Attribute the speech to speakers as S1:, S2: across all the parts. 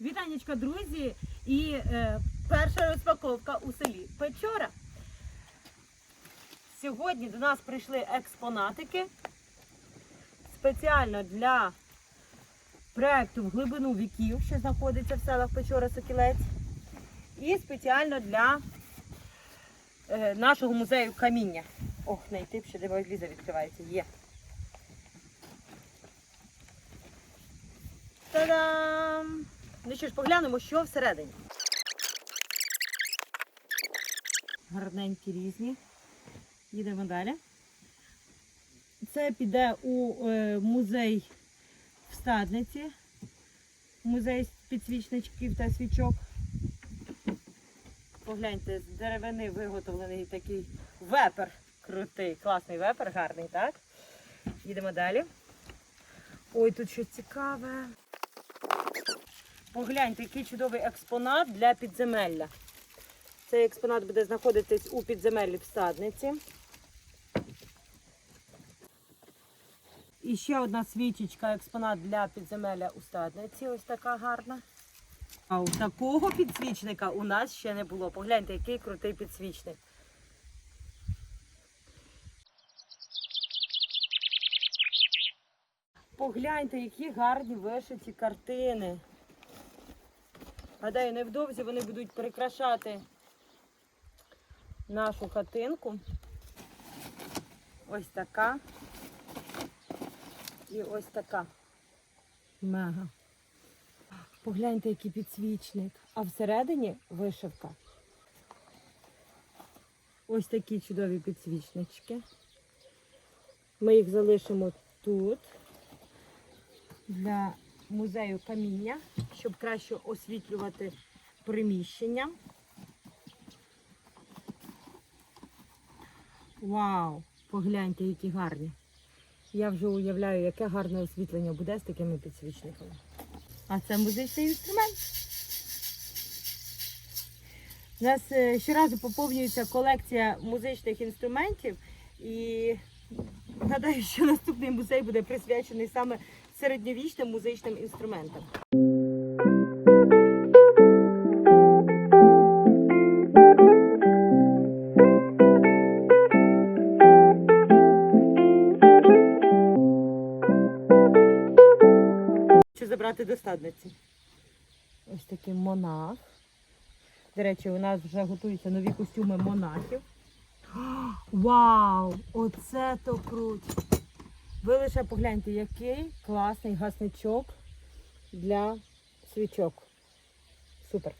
S1: Вітанечка, друзі! І е, перша розпаковка у селі Печора. Сьогодні до нас прийшли експонатики спеціально для проєкту в глибину віків, що знаходиться в селах Печора Сокілець. І спеціально для е, нашого музею каміння. Ох, знайти б ще де ліза відкривається. Є. Та-дам! Ну що ж, поглянемо, що всередині. Гарненькі різні. Їдемо далі. Це піде у е, музей в Стадниці. Музей підсвічничків та свічок. Погляньте, з деревини виготовлений такий вепер. Крутий, класний вепер, гарний, так? Їдемо далі. Ой, тут щось цікаве. Погляньте, який чудовий експонат для підземелля. Цей експонат буде знаходитись у підземеллі в стадниці. І ще одна свічечка, експонат для підземелля у стадниці. Ось така гарна. А у такого підсвічника у нас ще не було. Погляньте, який крутий підсвічник. Погляньте, які гарні вишиті картини. Гадаю, невдовзі вони будуть прикрашати нашу хатинку. Ось така. І ось така. Мега. Погляньте, який підсвічник. А всередині вишивка. Ось такі чудові підсвічнички. Ми їх залишимо тут для музею каміння, щоб краще освітлювати приміщення. Вау! Погляньте, які гарні. Я вже уявляю, яке гарне освітлення буде з такими підсвічниками. А це музичний інструмент. У нас е, щоразу поповнюється колекція музичних інструментів і гадаю, що наступний музей буде присвячений саме середньовічним музичним інструментам. Хочу забрати до стадниці. Ось такий монах. До речі, у нас вже готуються нові костюми монахів. Вау! Оце то круть! Ви лише погляньте, який класний гасничок для свічок. Супер.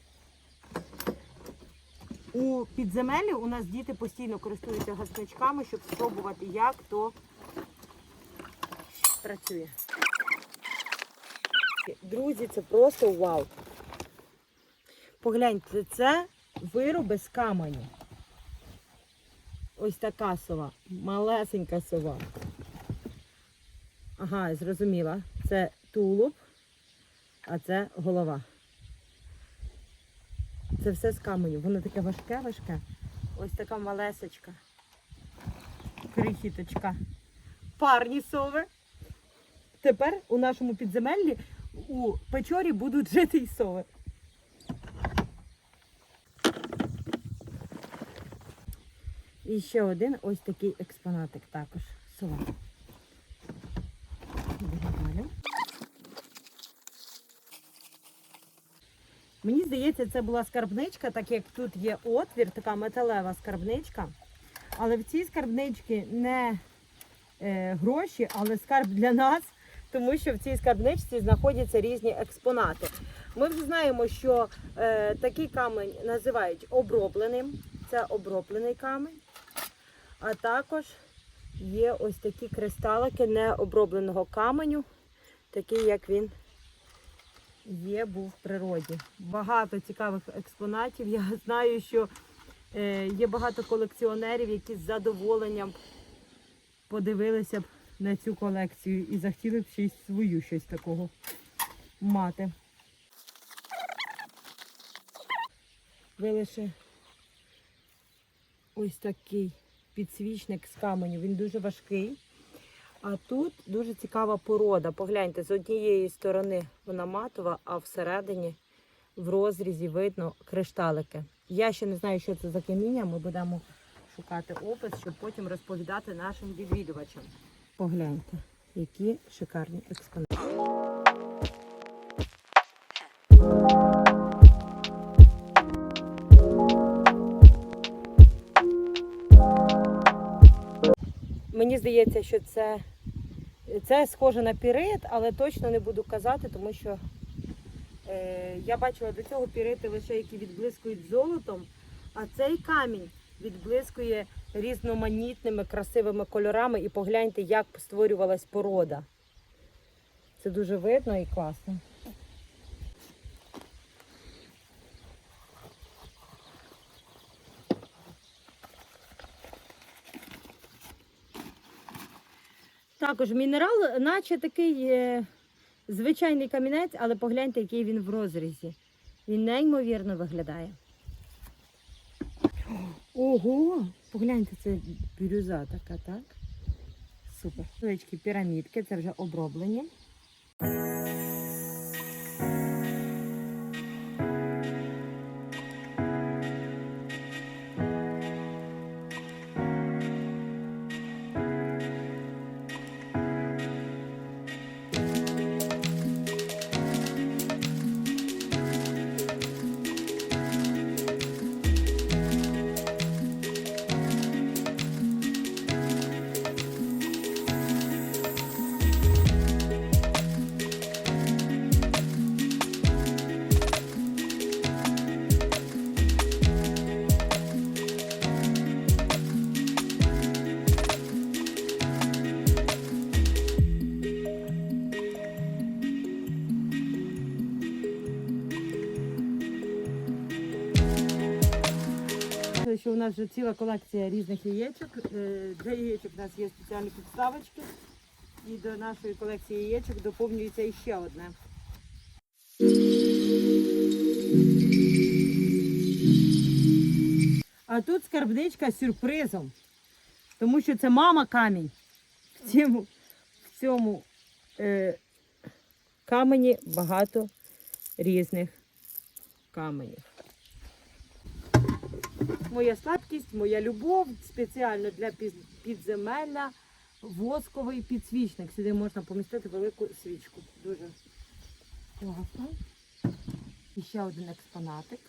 S1: У підземеллі у нас діти постійно користуються гасничками, щоб спробувати, як то працює. Друзі, це просто вау. Погляньте, це вироби з каменю. Ось така сова, малесенька сова. Ага, зрозуміла. Це тулуб, а це голова. Це все з каменю. Воно таке важке-важке. Ось така малесечка. Крихіточка. Парні сови. Тепер у нашому підземеллі у печорі будуть жити й сови. І ще один ось такий експонатик також. Сова. Йдемо далі. Мені здається, це була скарбничка, так як тут є отвір, така металева скарбничка. Але в цій скарбничці не е, гроші, але скарб для нас, тому що в цій скарбничці знаходяться різні експонати. Ми вже знаємо, що е, такий камень називають обробленим. Це оброблений камень. А також є ось такі кристалики необробленого каменю, такий, як він є, був в природі. Багато цікавих експонатів. Я знаю, що е, є багато колекціонерів, які з задоволенням подивилися б на цю колекцію і захотіли б ще й свою щось такого мати. Ви лише ось такий підсвічник з каменю. Він дуже важкий. А тут дуже цікава порода. Погляньте, з однієї сторони вона матова, а всередині в розрізі видно кришталики. Я ще не знаю, що це за каміння. Ми будемо шукати опис, щоб потім розповідати нашим відвідувачам. Погляньте, які шикарні експонати. Мені здається, що це, це схоже на пірит, але точно не буду казати, тому що е, я бачила до цього пірити лише які відблискують золотом, а цей камінь відблискує різноманітними красивими кольорами. І погляньте, як створювалась порода. Це дуже видно і класно. Також мінерал, наче такий е, звичайний камінець, але погляньте, який він в розрізі. Він неймовірно виглядає. Ого! Погляньте, це бірюза така, так? Супер. Величкі пірамідки, це вже оброблені. Нас вже ціла колекція різних яєчок. Е, Для яєчок у нас є спеціальні підставочки. І до нашої колекції яєчок доповнюється іще одне. А тут скарбничка з сюрпризом. Тому що це мама камінь. В цьому, в цьому е, камені багато різних каменів. Моя слабкість, моя любов спеціально для підземелля восковий підсвічник. Сюди можна помістити велику свічку. Дуже класно. І ще один експонатик.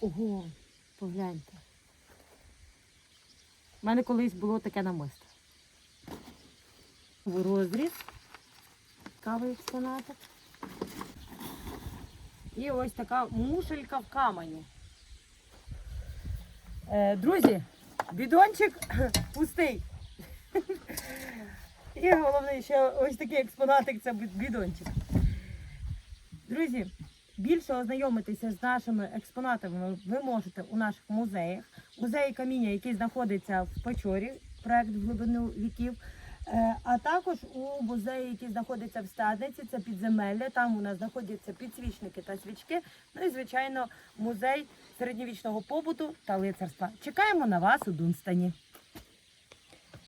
S1: Ого, погляньте. У мене колись було таке намисто. В розріз. Цікавий експонатик. І ось така мушелька в камені. Е, друзі, бідончик пустий. І головне, ще ось такий експонатик це бідончик. Друзі, більше ознайомитися з нашими експонатами ви можете у наших музеях. Музеї каміння, який знаходиться в Печорі, проект в глибину віків. Е, А також у музеї, який знаходиться в Стадниці, це підземелля. Там у нас знаходяться підсвічники та свічки. Ну і звичайно, музей середньовічного побуту та лицарства. Чекаємо на вас у Дунстані.